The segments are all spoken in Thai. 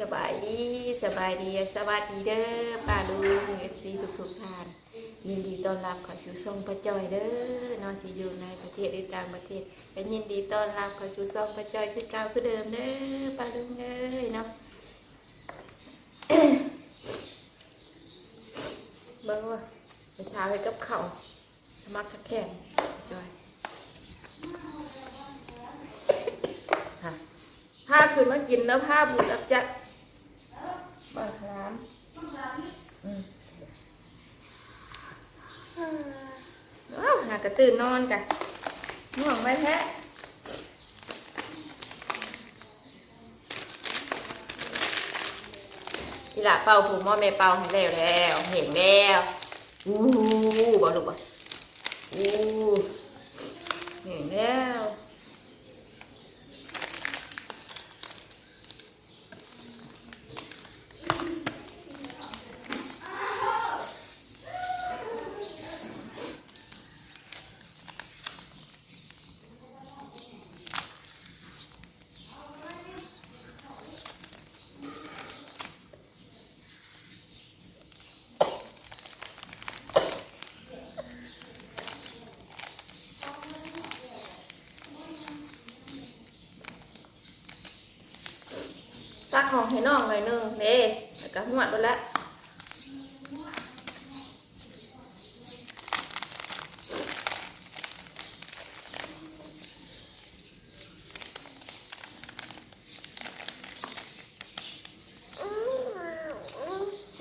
สบายดีสบายดีสวัสดีเด้อป้าลุงเอฟซีทุกทุกท่านยินดีต้อนรับขอสู่ช่องประจอยเด้อนอนสิอยู่ในประเทศหรือต่างประเทศก็ยินดีต้อนรับขอสู่ช่องประจอยคือเก่าคือเดิมเด้อป้าลุงเด้อเนาะเบิ่งว่าไปสาให้กับเขามักสักแข่งจอยค่ะผ้าคืนมากินแล้วผ้าบุญรับจัก บ้าครามอืมว้าวหากระตื่นนอนกันง่วงไหมแท้ทีละเป่าผูหม้อแม่เป่าให้แล้วแล้วเห็นแล้วอู้บอลูกบ่อู้เห็นแล้ว ตักหอมให้น้องหน่อยนึงเด้แล้วก็หวดไปแล้ว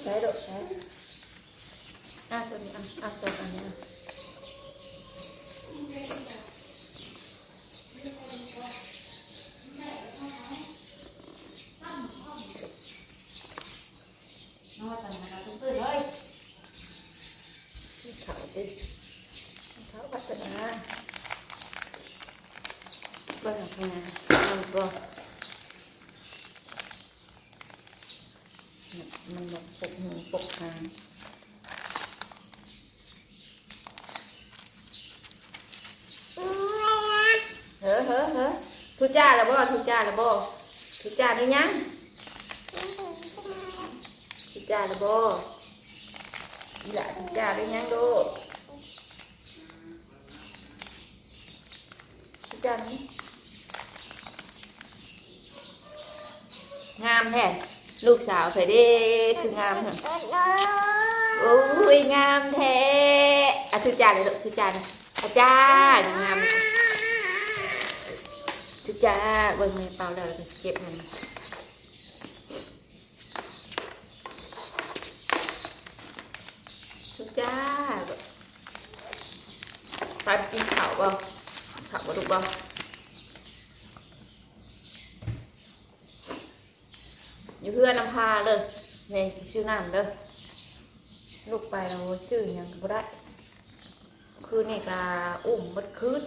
ใช้ดอกใช้อะตัวนี้อะอะตัวอันนี้อะ นอนแต่มาต้องตื่นเลย เขาดิเขาพัฒนา เบิ่งพัฒนาเอาบ่มันแบบปกหูปกหางเฮ้อเฮ้อเฮ้อทุจ้าแล้วบ่ทุจ้าแล้วบ่ทุจ้าได้ยังทุจ้าแล้วบ่อีหล่ะทุจ้าได้ยังโดทุจ้านี่งามแท้ลูกสาวเผยเด้คืองามแท้โอ้ยงามแท้อะทุจ้าเลยลูกทุจ้านะอาจารย์งามเลยทุจ้าเบิ่งแม่เปล่าแล้วเราจะเก็บเงินทุกจ้าปลากินข้าวบ่ข้าวบ่ถูกบ่ อยู่เพื่อนนำพาเลยแม่ชื่อน้ำเด้อลูกไปเราชื่อหยังก็บ่ได้คืนนี่ก็อุ้มหมดคืน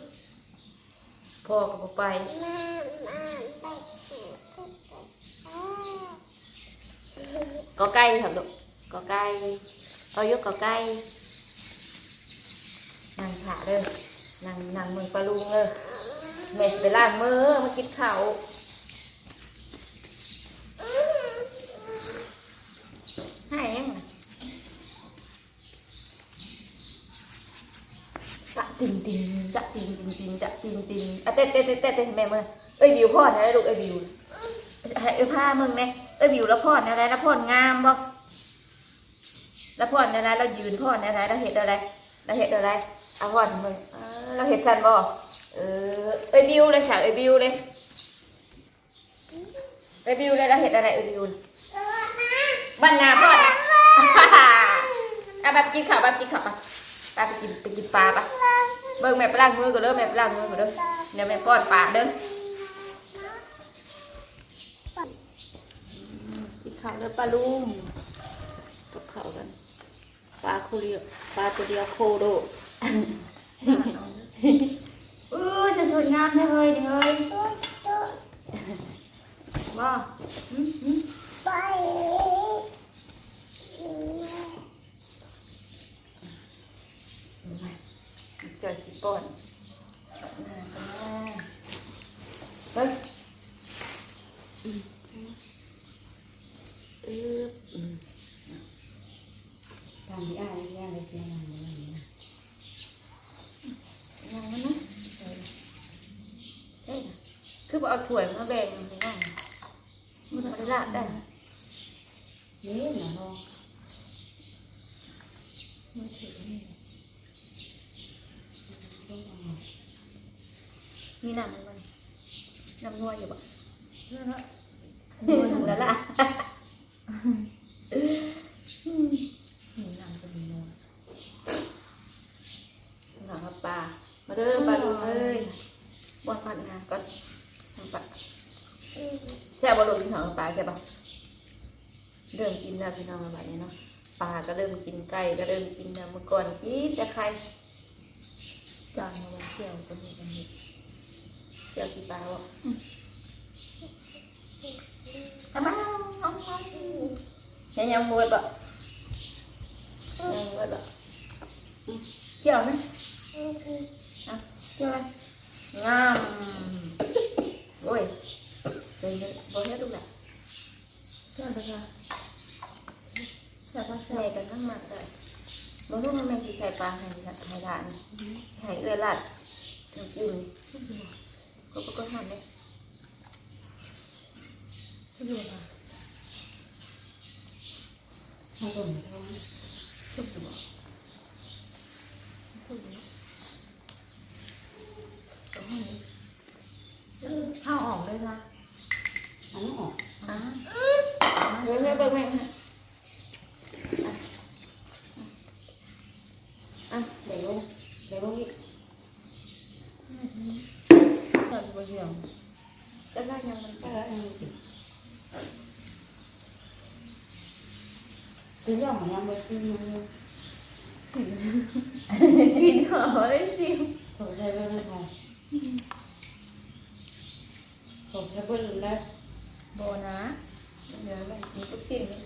พ่อก็บ่ไปก็ใกล้ครับลูกก็ใกล้เอายกกับไก่นั่งขาเด้อนั่งนั่งมือปลาลุงเด้อแม่ไปล้างมือมากินข้าวให้ยังตะติงติงตะ ติงติงติงตะติงติงอะเต้นเต้นเต้นเต้นเต้นแม่มือเอ้ยบิวพ่อนะลูกเอ้ยบิวให้เอ้ยผ้ามึงไหมเอ้ยบิวแล้วพ่อนะอะไรแล้วพ่องามบ่แล้วพ่อนอะไรเรายืนพ่อนอะไรเราเห็ดอะไรเราเห็ดอะไรเอาพ่อนมึงเราเห็ดสันบ่เออเอ้ยบิวเลยสาวเอ้ยบิวเลยเอ้ยบิวเลยเราเห็ดอะไรเอ้ยบิวบ้านนาพ่อนอะแบบกินข้าวแบบกินข้าวปะไปไปกินไปกินปลาปะ เบิ่งแม่ไปล้างมือก่อนเด้อแม่ไปล้างมือก่อนเด้อเดี๋ยวแม่ป้อนปลาเด้อกินข้าวเด้อปลาลุงกับเขาวกันปลาโคเรียปลาตัวเดียวโคโดเออจะสวยงามแท้เลยนี่เลยว่าหืมหืมเจอสิ ปอนเฮ้ยอึ๊บอืมทำที่อ้ายที่อ้ายเลยเพียงมันอย่างนี้นยังนะเอ้ยคือเอาถ้วยมาแบ่งให้น้องมันบ่ได้ลาดได้นะเย้หนาทอง มันถือนี่ ต้องเอา มีน้ำมันมันน้ำนัวอยู่บ่เรื่องละนัวอยู่แล้วล่ะหนึ่งนางเป็นนวลหนังกับปลามาเด้อปลาดูเอ้ยบอนพันงานก่อนทำปลาแช่บอลลูนกินหางกับปลาใช่ปะเริ่มกินแล้วพี่น้องแบบนี้เนาะปลาก็เริ่มกินไก่ก็เริ่มกินแล้วเมื่อก่อนกินแต่ไข่จานมาวันเที่ยวก็มีกันอยู่ เจียวกี่ปลาวะทำไมเอาเอาเห็นยังมวยปะยังมวยปะเจียวนะอะเจียวไหมงามโอ้ยเป็นบอลแค่ทุกอย่างเชื่อเลยค่ะแต่ว่าใส่กันทั้งหมดเลยบางลูกมันสิใส่ปลาให้ให้หลานให้เอื้อหลานจริงๆ ก็ก็ก็ทำเลยเชื่อเลยค่ะให้คนท้องสุกอยู่บ่ สุดเลย ตรงนี้ ข้าวออกเลยค่ะอันนี้ออก อะเดี๋ยวแม่เบิ่งแม่อะอะ เดี๋ยวเดี๋ยวอีกเปิดไปเดียว จะได้ยังมัน ก็แล้วเอง คือเรื่องของยังไม่กินมันกินหอเลยสิผมใช้ไปไม่พอผมใช้ไปแล้วโบนะเดี๋ยวมันมีทุกสิ่งเลย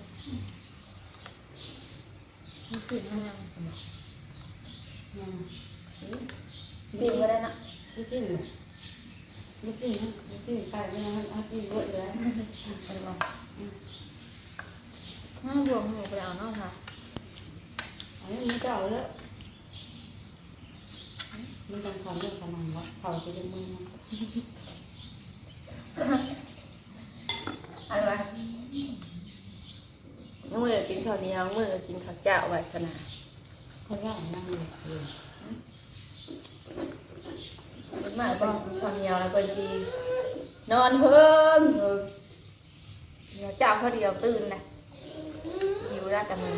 รู้สึกยังยังกินก็ได้นะไม่กินหรอกไม่กินนะไม่กินไปไม่ยังไม่กินเยอะเลยไปลอง น่าบวมหูไปเอาเนาะค่ะอันนี้มันเก่าแล้วมันต้องทำเรื่องขนาดว่าเขาจะยังมืออะไรวะมือกินข้าวเหนียวมือกินข้าวเจ้าวัสนาเขาย่างนั่งอยู่เลยมันมากเป็นข้าวเหนียวแล้วบางทีนอนเพิ่งเออเดี๋ยวเจ้าเขาเดียวตื่นนะ อยู่ได้แต่มือ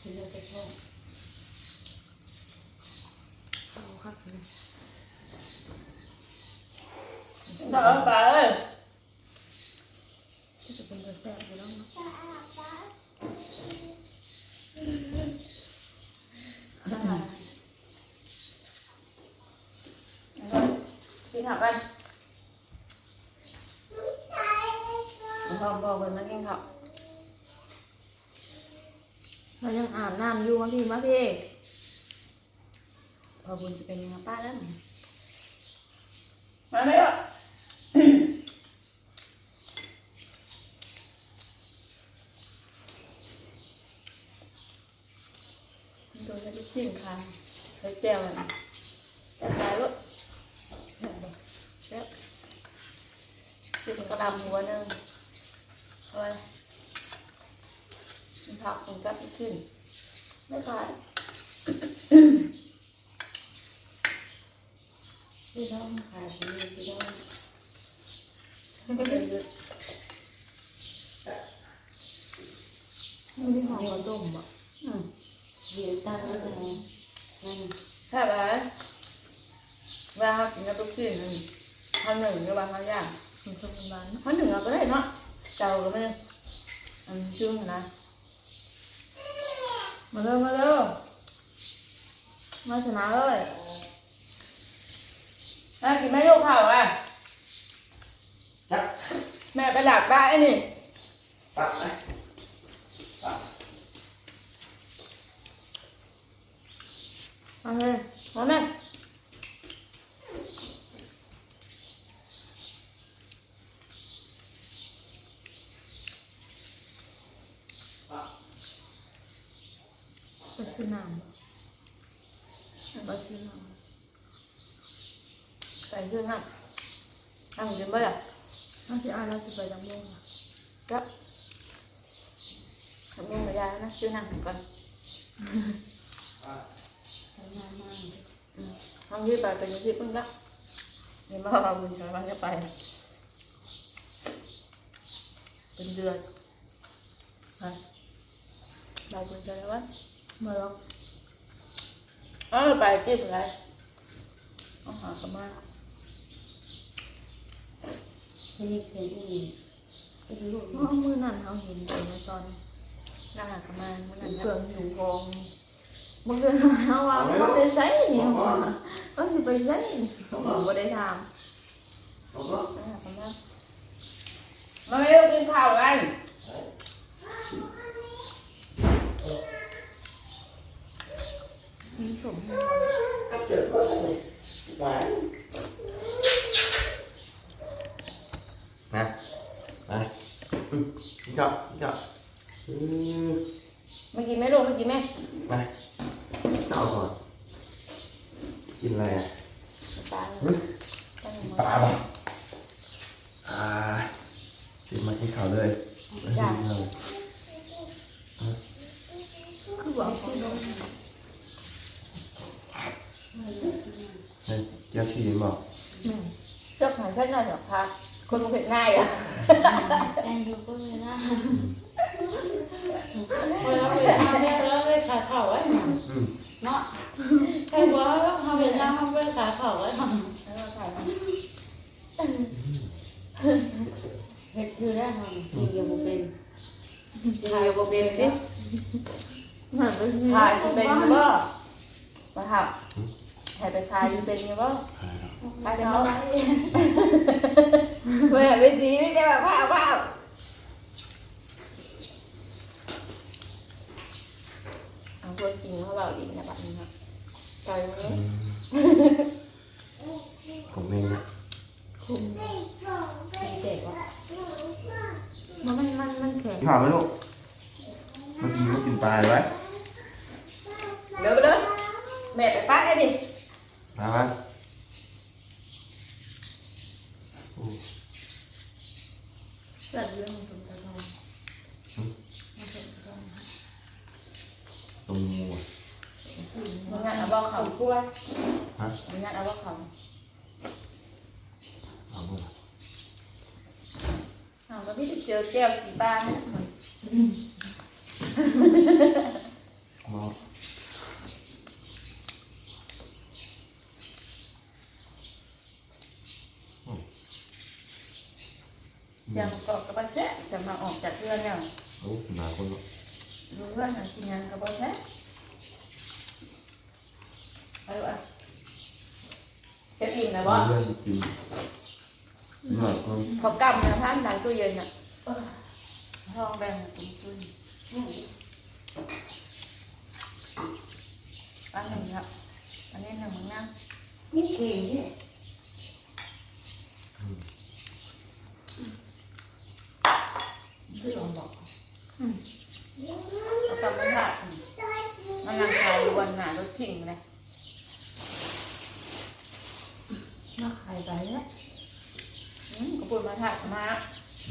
คือเราจะชอบเอาครับเลย ต่อไปเอ้ย ซึ่งเป็นตัวแสบอยู่แล้วเนาะ กินข้าวกัน พ่อบอกคนมากินข้าวเรายังอาบน้ำอยู่มาพี่มาพี่พอบุญจะเป็นยังไงป้าแล้วมาไหมล่ะโดนแล้วจิ้มค่ะใช้แจ่วนะแต่ขายรถเช็ดกินกระดำหัวหนึ่งเอาไว้กินผัก ขึ้นไม่ขายพี่น้องขายพี่พี่น้องม่ได้เยอะไม่หอมกระต้มอะเดี๋ยวตั้งไว้ตรงนี้นั่นใช่ไหมเวลากินกับลูกชิ้นนี่ข้าวหนึ่งกับบางข้าวยางมันชมมันข้าวหนึ่งเราก็ได้เนาะเจ้าก็ไม่ได้อันชื่อนะ มาเร็วมาเร็วมาชนะเลยแม่กินไม่ลูกข้าวอะ chắc แม่ไปหลักได้นี่ tắt đấy tắt มาเลยไปซื้อน้ำไปซื้อน้ำไปซื้อน้ำน้ำกินบ่ล่ะน้ำที่อ่านแล้วสิไปจังม่วงจ้ะจังม่วงระยะนะซื้อน้ำก่อนทำงานมากอืมห้องยื ดไปเป็นยืดมึงก็เดี๋ยวมาเอาบุญชาวบ้านจะไปเป็นเดือนฮะเราบุญชาวบ้าน มาลองเออไปจิ้มอะไรเอาหากันมาที่นี่เป็นอีกเป็นลูกเมื่อมือนั่นเขาเห็นเป็นในซอนน่าหากันมาเมื่อนั้นเฟืองอยู่กองมึงเดินมาว่าเขาไปใส่เนี่ยเขาสิไปใส่ผมบ่ได้ถามเอาเนาะน่าหากันมามาเร็วกินข้าวกัน มีสมให้เรา Cắt chết quá này Đấy Nè Đây Ừ, Nhìn chọn, nhìn chọn Ừ, มากินไหมลูกมากินไหม Này Chọn rồi Nhìn này à ปลา Ừ, ตั้งมือ Bà bà À Nhìn mà cái khảo đây Dạ. Nhìn rồi คือบอกคือน้อง Đây, cho chị đến bảo เจ้าขายเส้นหน่อยเหรอคะคนเผ็ดง่ายอะแอนดูก็ไม่น่าพอเราไปทำแล้วเราไปขายเข่าไว้ Ừ เนาะใครบอกว่าทำเป็นหน้าทำไปขายเข่าไว้แล้วเราขายมาเห็ดคือได้ทำกินยังบ่เป็นขายบเป็นดิขายจะเป็นยังบ่มาหับ ให้ไปขายอยู่เป็นยังบ่ Hai đâu ขายเป็นบ่เมื่อไปสีไม่ได้แบบว้าวว้าวเอาพวกจริงเขาเบาดีนะแบบนี้ครับไปตรงนี้ Ừ. Của mình á คุมมีเด็กว่ามันมันมันมันแข็ง Thảo với lộ Nó gì nó tìm tài đấy เดี๋ยวไปเลยแม่ไปปักได้ดิ Bà ba Ừ. สัตว์เรื่องของสมตะทอง Tùng mùa มึงงานเอาบอกเขากล้วย Hả? มึงงานเอาบอกเขา Ở mùa เอาแล้วพี่เจอแก้วกี่บ้าน Mò ยังกอกกระบะแซะจะมาออกจากเรือนแล้ว Ủa, mà con lộ รู้ว่าหากินงานกระบะแซะไปวะจะอิ่มนะบ่ Đi lên tìm Nhưng mà con เขากำนะท่านดัง ตู้เย็นอะลองแบ่งตุ้มตุ้ยอันหนึ่งครับอันนี้หนึ่งมั้งนะนี่เก๋งเนี่ย ชื่อลองบอกเขาจำไม่ได้มันนางขายอยู่วันหนารถสิ่งเลย มาขายไปแล้ว อืมก็พูดมาถักมา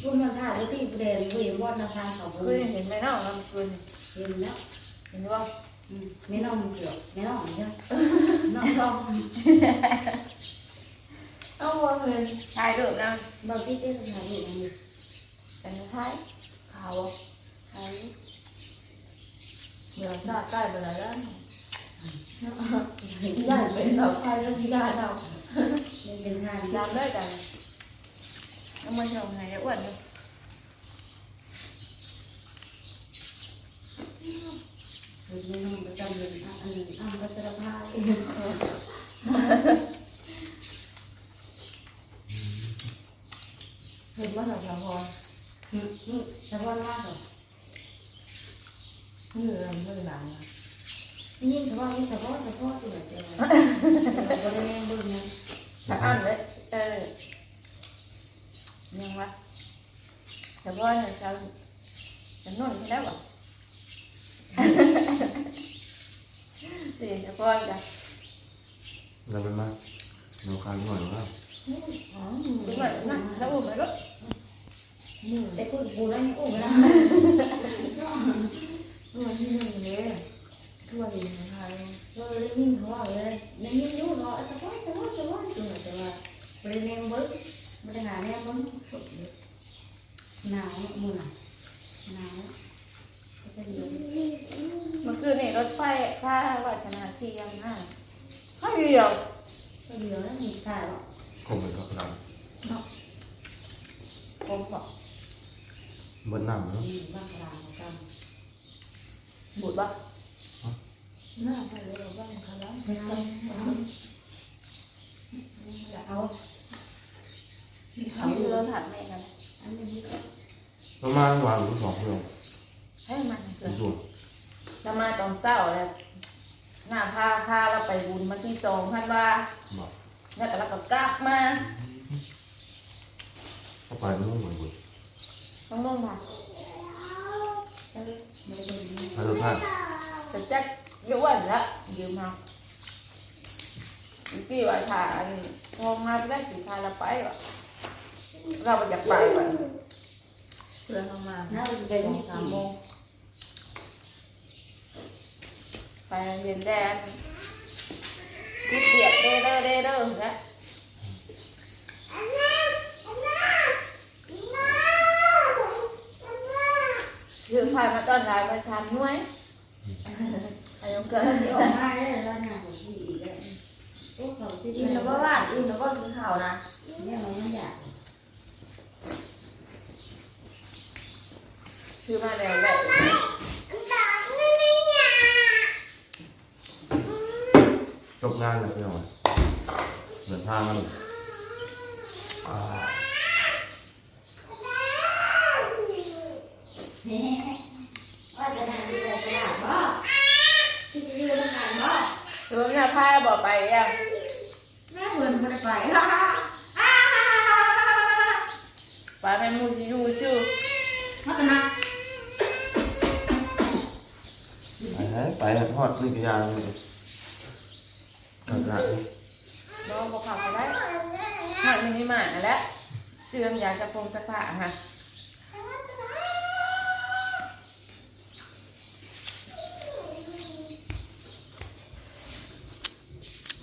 พูดมาถ่ายว่าที่แดงเห็นว่านาคาเขา คืนเห็นไหมเนาะลำคืน เห็นแล้ว เห็นว่า ไม่น้องเกี่ยวไม่น้องเนี่ยน้องน้อง เอาว่าเงินชายเดิมนะ บางที่เจ้าสถานอยู่ตรงนี้ แต่ไม่ใช่ขาวใช่เดี๋ยวหน้าใกล้ไปแล้วนะยายเป็นแบบใครก็ไม่ได้เรามั นเป็นงานยามได้กันเอามาชมไงอ้วนเลยคือไม่น้องเลยนอันก็จะพายเห็นว่าว่ามากเหรอมือมือหนังยิ่งแต่ว่าแต่ว่าแต่ว่าตัวเดียวเราได้แม่บึ้งนะถ้าอ่านเลยเออยังวะแต่ว่าเนี่ยชาวฉันนอนที่แล้วอะพ่อจ้ะเราเป็นมาเราคานหน่อยว่าอ๋อถึงแบบนั้นแล้วอุ้มไหมลูก แต่พูดกูแล้วนี่กูไม่ได้ตัวที่หนึ่งเลยตัวที่หนึ่งใครเราได้ยินเขาว่าเลยได้ยินอยู่เนาะสบายสบายสบายตัวแต่ว่าไม่ได้เลี้ยงเบิ้ลไม่ได้หาเลี้ยงเบิ้ลหนาวมือหนาวก็จะเดือดเมื่อคืนนี่รถไฟผ้าวัฒนาที่ยังห้าข้าวเดียวก็เดือดแล้วมีตายหรอกคงเป็นกับเราผมบอก บนน้ำเนาะมีบ้างกลางกันบุดว่าน่าไปเลยบ้างคาร์ลไม่เอาอยากเอาทำซื้อรถถัดแม่กันอันนี้ประมาณวางสองเพื่อนให้มันเกิดดูจะมาตอนเศร้าแล้วหน้าพาพาเราไปบุญมาที่สองพันว่าบอกแล้วก็เราก็กลับมาเข้าไปไม่ต้องเหมือนบุญ ต้องลงมาไม่ได้ดีถ้าเราพลาดจะแจ็คเยอะวันละยืมมาอีกที่ว่าถ่ายทองมาได้สิพาเราไปวะเราไปอยากไปวะเพื่อนเรามาน่าจะไปเป็นที่สาสามมโมโมงงไปเรียนแดนกุดเดียดเด้อเด้อเด้อเด้อนะ คือพายมาตอนไหนมาทำน้วยอายุเกินที่ออกมาได้แล้วนะผมที่อีกแล้วโอ้เขาที่อิ่มแล้วก็ว่านอิ่มแล้วก็กินข้าวนะเนี่ยเราไม่อยากคือมาแล้วแหละจบงานแล้วเพื่อนเดินทางมาเลยอ่า ว่าจะนานดีเลยจะหลับบ่ที่จะอยู่ต้องการบ่คือมันน่ะพาบอกไปยังแม่เพื่อนไม่ได้ไปไปแม่มูจิยูชื่อมาตนะไปไหนไปแล้วทอดนี่กี่อย่างเลยกระดาษนี่น้องบอกขับไปได้หายมินิมาร์ทนั่นแหละเสื่อมยาสะพงสักผ้าค่ะ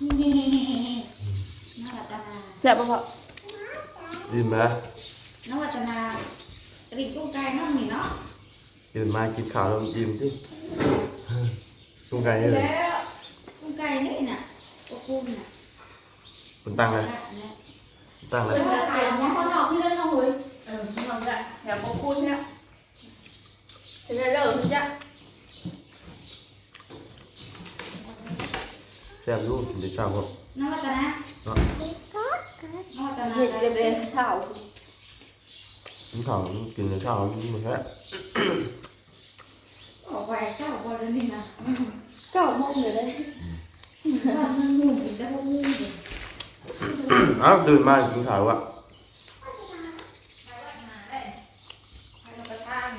น้าวัฒนาเสียบบอกยืนไหมน้าวัฒนากระดิ่งกุ้งไก่น้องนี่เนาะยืนมากินข้าวแล้วยิ้มสิตุ้งไก่นี่เลยแล้วกุ้งไก่นี่น่ะก็กุ้งน่ะคุณตั้งเลยตั้งเลเพื่ย อนจะขายของคนออกพี่เล่นน้องหุย เออน้องจะอย่าบอกคุณเนี่ยจะได้เลิกคุณจะ แซ่บรู้เดี๋ยวเช้าครับน้าวัฒนาเนาะน้าวัฒนาเห็นเต็มเลยข้าวกินข้าวกินในเช้ามันแค่ออกไปเจ้าบอลนี่นะเก้าโมงเลยเลยว่ามันหุ่นอีกแล้วก็หุ่นอีกอ้าวตื่นมากินข้าวอะ ไปรับประทาน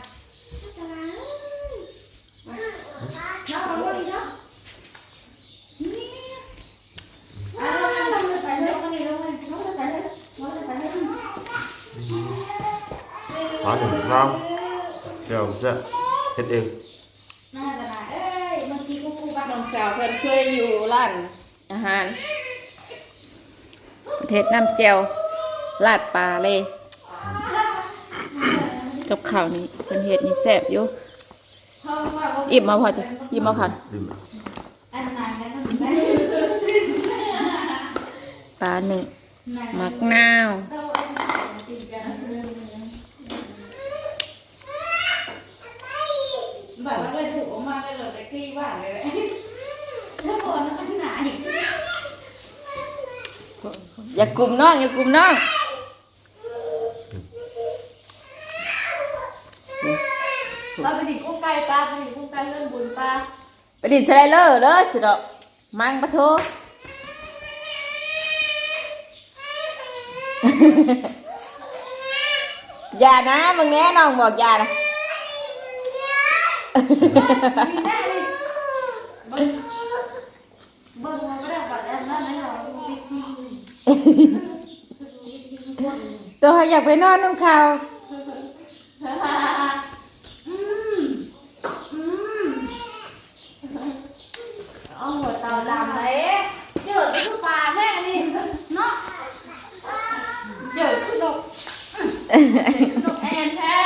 น้าเอาเลยเนาะนี่อ่าเราเลยไปเลยกันนี่เราเลยเราเลยไปเลยเราเลยไปเลย ขอถึงน้ำเดี๋ยวจะ เฮ็ดเองน่าจะได้เอ้ยบางทีกูกูบ้านน้องสาวเพิ่นเคยอยู่ร้านอาหารประเทศน้ำเจวลาดปลาเลยกับข้าวนี้เพิ่นเฮ็ดนี่แซ่บอยู่อิ่มมาพอจ้ะอิ่มมาค่ะดื่มอันไหนกันต้องได้ปลาหนึ่งไหนมักนาว เราอันไหนตีกันซื้อแบบว่าเลยถูกออกมา เลยเลยแต่กี้ว่าเลยแล้วบอลมันขนาดไหนอย่ากลุ่มน้องอย่ากลุ่มน้องเราไปดิกุ้งไก่ปลาไปดิกุ้งไก่เรื่องบุญปลาไปดินสไลเดอร์เลยสิดอกมังปะโทอย่านะมึงแน่น้องบอกอย่านะ เด้ก่วอตัวอยากไปนอนน้ำเขาเอาหัวเตาดำเลเจิดคือปลาแม่นี่เนาะเจิดคือดกเจิดนแท้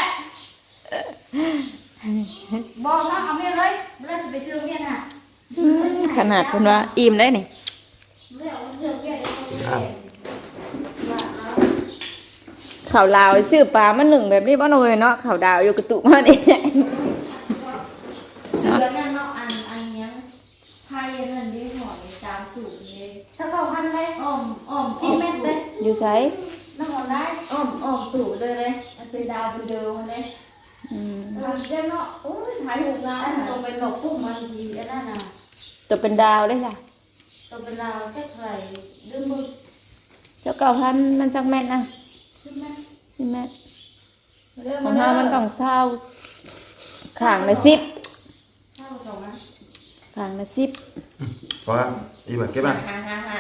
บอกเอาเมียเลยเวลาจะไปเชื่อเมียน่ะ ขนาดคุณว่าอิ่มได้นี่ไม่ได้เอาเสื้อเมียเลยเอาเมียว่าเอาข่าวลาวซื้อปลามาหนึ่งแบบนี้บ้านเลยเนาะข่าวดาวอยู่กระตุกมาดิเสือนั่นเนาะอันอันเนี้ยพายเงินได้หน่อยจามถูกเลยถ้าเขาพันเลยอ้อมอ้อมชิมเม็ดเลยอยู่ไสน้ำหอมได้อ้อมอ้อมถูเลยเลยมันเป็นดาวเป็นเดิมเลยอืมหลังเจ้าเนาะโอ้ยถ่ายรูปงานตรงเป็นหลอกพุ่งมันทีอันนั้นน่ะ ตัวเป็นดาวได้จ้ะตรงเป็นดาวแค่ใครลืมมือเจ้าเก่าพันมันจักแม่นนะใช่ไหมใช่ไหมเริ่มของเรามันต้องเศร้าข้างละสิบเข้าสองนะข้างละสิบพอครับอีแบบเก็บมาฮ่าฮ่าฮ่า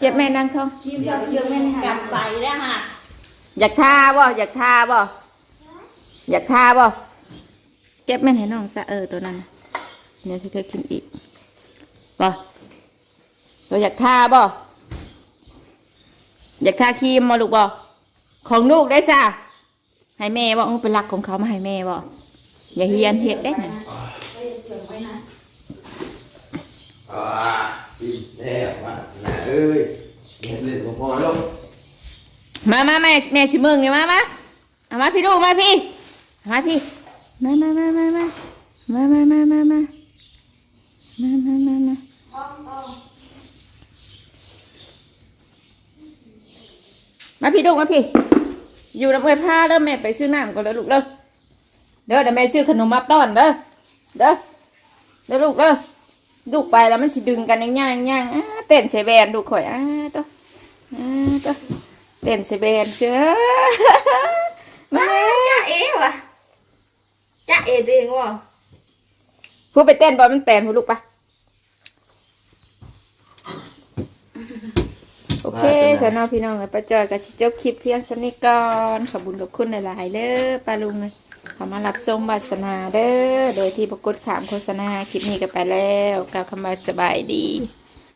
เจ็บแม่นางทองชิมเยอะเยอะแม่กำใส่แล้วฮะอยากทาบ่อยากทาบ่อยากทาบ่เก็บแม่นให้น้องซะเออตัวนั้นน่ะเนี่ยเธอเธอกินอีก บ่ตัวอยากทาบ่อยากทาครีมมาลูกบ่ของลูกได้ซะให้แม่บ่เออเป็นรักของเขามาให้แม่บ่อย่าเฮียนเฮ็ดได้น่ะไปเสียงไว้นะอ่าอิ่มแน่มาน่ะเอ้ยเห็นเลยก็พอแล้วมามาแม่แม่สิมึงไงมามาเอามาพี่ลูกมาพี่เอามาพี่มามามามามามามามามามามามามามา อ้อมอ้อม มาพี่ลูกมาพี่ อยู่น้ำเอยผ้าเด้อแม่ไปซื้อน้ำก่อนแล้วลูกเด้อเด้อเดี๋ยวแม่ซื้อขนมมาต้อนเด้อเด้อเด้อลูกเด้อลูกไปแล้วมันสิดึงกันย่างย่างย่างอ้าเต้นใส่แบนลูกข่อยอ้าตัวอ้าตัวเต้นใส่แบนเชื่อมาเลยจ้าเอ๋วะจ้าเอ๋ตัวเองวะพูดไปเต้นบอลมันแปลนพูดลูกปะ โอเคสำหรับพี่น้องกับป้าจอยกับชิจบคลิปเพียงสนิทก่อนขอบคุญกับคุณหลายๆเด้อป้าลุงเลยเขามารับชมบัสนาเด้อ โดยที่ปรากฏขามโฆษณาคลิปนี้กันไปแล้วกล่าวคำว่าสบายดี